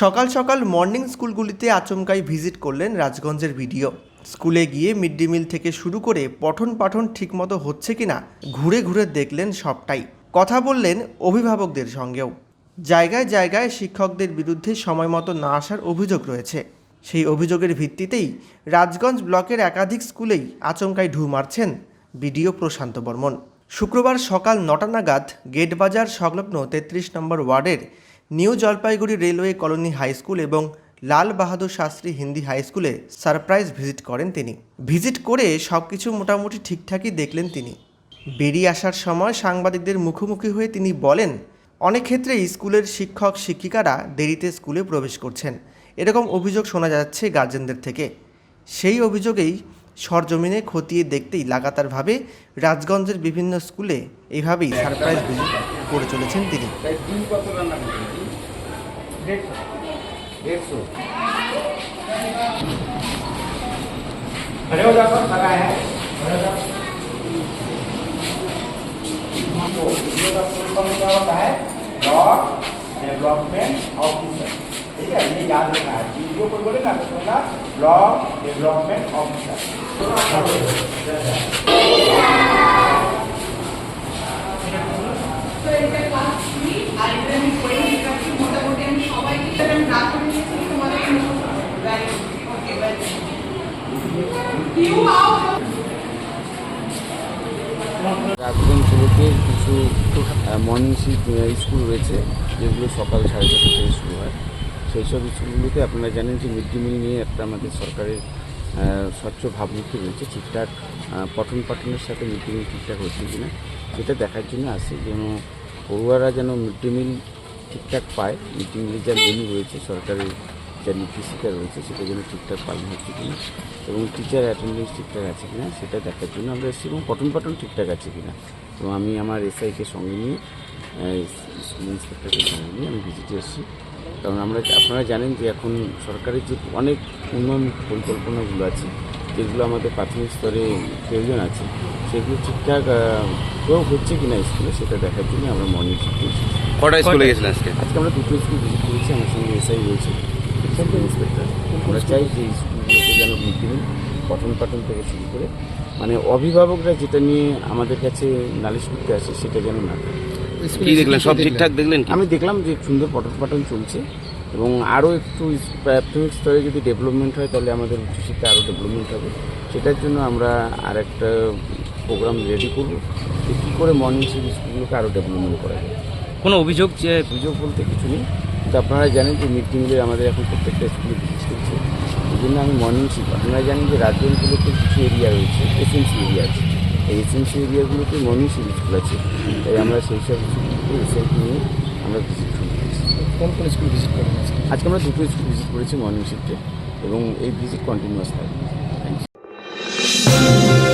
সকাল সকাল মর্নিং স্কুলগুলিতে আচমকাই ভিজিট করলেন রাজগঞ্জের ভিডিও স্কুলে গিয়ে মিড ডে মিল থেকে শুরু করে পঠন পাঠন ঠিকমতো হচ্ছে কিনা ঘুরে ঘুরে দেখলেন সবটাই। কথা বললেন অভিভাবকদের সঙ্গেও। জায়গায় জায়গায় শিক্ষকদের বিরুদ্ধে সময় মতো না আসার অভিযোগ রয়েছে। সেই অভিযোগের ভিত্তিতেই রাজগঞ্জ ব্লকের একাধিক স্কুলেই আচমকাই ঢু মারছেন বিডিও প্রশান্ত বর্মন। শুক্রবার সকাল নটা নাগাদ গেটবাজার সংলগ্ন তেত্রিশ নম্বর ওয়ার্ডের new Jalpaiguri railway colony high school এবং লাল বাহাদুর শাস্ত্রী হিন্দি হাই স্কুলে সারপ্রাইজ ভিজিট করেন তিনি। ভিজিট করে সব কিছু মোটামুটি ঠিকঠাকই দেখলেন তিনি। বেরিয়ে আসার সময় সাংবাদিকদের মুখোমুখি হয়ে তিনি বলেন, অনেক ক্ষেত্রেই স্কুলের শিক্ষক, শিক্ষিকারা দেরিতে স্কুলে প্রবেশ করছেন। এরকম অভিযোগ শোনা যাচ্ছে গার্জেনদের থেকে। সেই অভিযোগেই সরজমিনে খতিয়ে দেখতেই লাগাতারভাবে রাজগঞ্জের বিভিন্ন স্কুলে এইভাবেই সারপ্রাইজ ভিজিট করে চলেছেন তিনি। खड़े हो जाओ होता है? ब्लॉक डेवलपमेंट ऑफिसर ठीक है, ये याद रखना है। वीडियो बोले ना ब्लॉक डेवलपमेंट ऑफिसर হাউ কিছু মর্নিং স্কুল রয়েছে, যেগুলো সকাল সাড়ে ছটা থেকে শুরু হয়। সেই সব স্কুলগুলোতে আপনারা জানেন যে মিড ডে মিল নিয়ে একটা আমাদের সরকারের স্বচ্ছ ভাবমূর্তি রয়েছে, ঠিকঠাক পঠন পাঠনের সাথে মিড ডে মিল ঠিকঠাক হচ্ছে কিনা, সেটা দেখার জন্য আসে। যেন পড়ুয়ারা যেন মিড ডে মিল ঠিকঠাক পায় মিড ডে মিলের যা মেনু রয়েছে সরকারের যা নির্দেশিকা রয়েছে সেটা যেন ঠিকঠাক পালন হচ্ছে কিনা এবং টিচার অ্যাটেন্ডেন্স ঠিকঠাক আছে কিনা সেটা দেখার জন্য আমরা এসেছি এবং পঠন পাঠন ঠিকঠাক আছে কিনা। এবং আমি আমার এসআইকে সঙ্গে নিয়ে স্কুল ইন্সপেক্টরকে সঙ্গে নিয়ে আমি ভিজিটে এসেছি। কারণ আমরা আপনারা জানেন যে এখন সরকারের যে অনেক উন্নয়ন পরিকল্পনাগুলো আছে যেগুলো আমাদের প্রাথমিক স্তরে প্রয়োজন আছে সেগুলো ঠিকঠাক প্রয়োগ হচ্ছে কিনা স্কুলে সেটা দেখার জন্য আমরা মর্নিং শিফটে কটা স্কুলে গেছিলেন আজকে? আজকে আমরা দুটো স্কুল ভিজিট করেছি আমার সঙ্গে এসআই রয়েছে। সেন্ট্রাল ইন্সপেক্টর আমরা চাই যে এই স্কুলগুলোতে যেন মিড ডে মিল পঠন পাঠন থেকে শুরু করে মানে অভিভাবকরা যেটা নিয়ে আমাদের কাছে নালিশ করতে আসে সেটা যেন না। কি দেখলেন? সব ঠিকঠাক দেখলেন আমি দেখলাম যে সুন্দর পঠন পাঠন চলছে এবং আরও একটু প্রাথমিক স্তরে যদি ডেভেলপমেন্ট হয় তাহলে আমাদের উচ্চশিক্ষা আরও ডেভেলপমেন্ট হবে। সেটার জন্য আমরা আর একটা প্রোগ্রাম রেডি করব যে কী করে মর্নিং স্কুলগুলোকে আরও ডেভেলপমেন্ট করা যায়। কোনো অভিযোগ যে অভিযোগ বলতে কিছু নেই। কিন্তু আপনারা জানেন যে মিড ডে মিলের আমাদের এখন প্রত্যেকটা স্কুলে ভিজিট করছে। এই জন্য আমি মর্নিং শিফট। আপনারা জানেন যে রাজ্যগুলোতে কিছু এরিয়া রয়েছে এসএমসি এরিয়া আছে। এই এসএমসি এরিয়াগুলোতে মর্নিং শিফট স্কুল আছে। তাই আমরা সেই সব এসআইপি নিয়ে আমরা ভিজিট করেছি কোন কোন স্কুল ভিজিট করেন আজকে? আজকে আমরা দুটো স্কুল ভিজিট করেছি মর্নিং শিফটে এবং এই ভিজিট কন্টিনিউয়াস থাকবে। Thank you